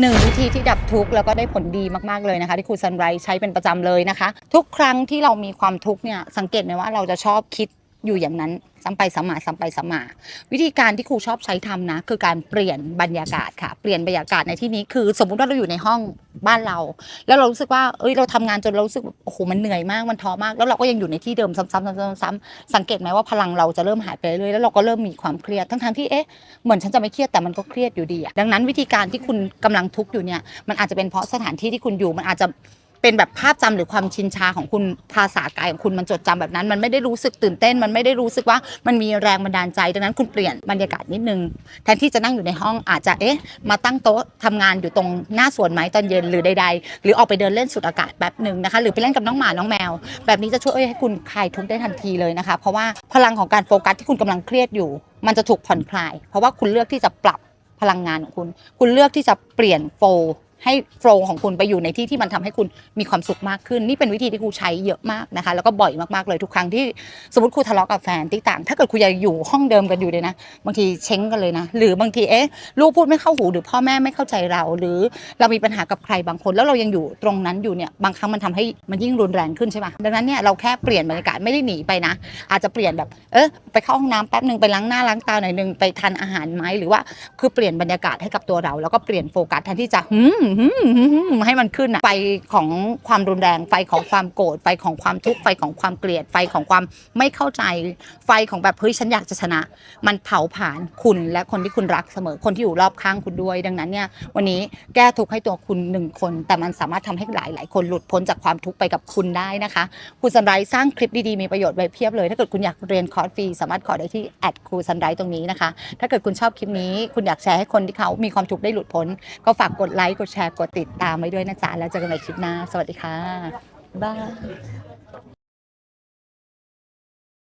หนึ่งวิธีที่ดับทุกข์แล้วก็ได้ผลดีมากๆเลยนะคะ ที่ครูซันไรใช้เป็นประจำเลยนะคะ ทุกครั้งที่เรามีความทุกข์เนี่ยสังเกตไหมว่าเราจะชอบคิดอยู่อย่างนั้นซ้ำไปซ้ำมาซ้ำไปซ้ำมา วิธีการที่ครูชอบใช้ทำนะ คือการเปลี่ยนบรรยากาศค่ะ เปลี่ยนบรรยากาศในที่นี้คือ สมมุติว่าเราอยู่ในห้อง บ้านเรา แล้วเรารู้สึกว่าเอ้ยเราทำงานจนเรารู้สึกโอ้โหมันเหนื่อยมากมันท้อมาก แล้วเราก็ยังอยู่ในที่เดิมซ้ำๆซ้ำๆซ้ำสังเกตไหมว่าพลังเราจะเริ่มหายไปเรื่อยแล้วเราก็เริ่มมีความเครียดทั้งๆที่เอ๊ะเหมือนฉันจะไม่เครียดแต่มันก็เครียดอยู่ดีอะดังนั้นวิธีการที่คุณกำลังทุกข์อยู่เนี่ยมันอาจจะเป็นเพราะสถานที่ที่คุณอยู่มันอาจจะ เป็นแบบภาพจำหรือความชินชาของคุณภาษากายของคุณมันจดจำแบบนั้น มันไม่ได้รู้สึกตื่นเต้น มันไม่ได้รู้สึกว่ามันมีแรงบันดาลใจดังนั้นคุณเปลี่ยนบรรยากาศนิดนึงแทนที่จะนั่งอยู่ในห้องอาจจะเอ๊ะมาตั้งโต๊ะทำงานอยู่ตรงหน้าสวนไม้ตอนเย็นหรือใด ๆ หรือออกไปเดินเล่นสุดอากาศแป๊บหนึ่งนะคะ หรือไปเล่นกับน้องหมาน้องแมว แบบนี้จะช่วยให้คุณคลายทุกข์ได้ทันทีเลยนะคะ เพราะว่าพลังของการโฟกัสที่คุณกำลังเครียดอยู่ มันจะถูกผ่อนคลาย เพราะว่าคุณเลือกที่จะปรับพลังงานของคุณ คุณเลือกที่จะเปลี่ยนโฟ ให้โฟล์ของคุณไปอยู่ในที่ที่มันทำให้คุณมีความสุขมากขึ้น นี่เป็นวิธีที่ครูใช้เยอะมากนะคะ แล้วก็บ่อยมากๆเลยทุกครั้งที่สมมติครูทะเลาะกับแฟนที่ต่าง ถ้าเกิดครูยังอยู่ห้องเดิมกันอยู่เลยนะ บางทีเช้งกันเลยนะ หรือบางทีเอ๊ะลูกพูดไม่เข้าหูหรือพ่อแม่ไม่เข้าใจเรา หรือเรามีปัญหากับใครบางคน แล้วเรายังอยู่ตรงนั้นอยู่เนี่ยบางครั้งมันทำให้มันยิ่งรุนแรงขึ้นใช่ไหมดังนั้นเนี่ยเราแค่เปลี่ยนบรรยากาศไม่ได้หนีไปนะ อาจจะเปลี่ยนแบบเออไปเข้าห้องน้ำแป๊บหนึ่งไปล้างหน้าล้างตาหน่อยหนึงไปทานอาหารไหมหรือว่าคือเปลี่ยนบรรยากาศให้กับตัวเรา แล้วก็เปลี่ยนโฟกัสแทนที่จะหืมให้มันขึ้นอะไฟของความรุนแรง ไฟของความโกรธไฟของความทุกข์ไฟของความเกลียดไฟของความไม่เข้าใจ ไฟของแบบเฮ้ยฉันอยากจะชนะ มันเผาผลาญคุณและคนที่คุณรักเสมอคนที่อยู่รอบข้างคุณด้วย ดังนั้นเนี่ยวันนี้แก้ทุกข์ให้ตัวคุณหนึ่งคน แต่มันสามารถทำให้หลายหลายคนหลุดพ้นจากความทุกข์ไปกับคุณได้นะคะครูสันไรสร้างคลิปดีๆมีประโยชน์ไว้เพียบเลย ถ้าเกิดคุณอยากเรียนคอร์สฟรีสามารถขอได้ที่แอดครูสันไรตรงนี้นะคะ ถ้าเกิดคุณชอบคลิปนี้ คุณอยากแชร์ให้คนที่เขามีความทุกข์ได้หลุดพ้น ก็ฝากกดไลค์กดแชร์กดติดตามไว้ด้วยนะจ๊ะแล้วเจอกันใหม่คลิปหน้า สวัสดีค่ะบ๊ายบาย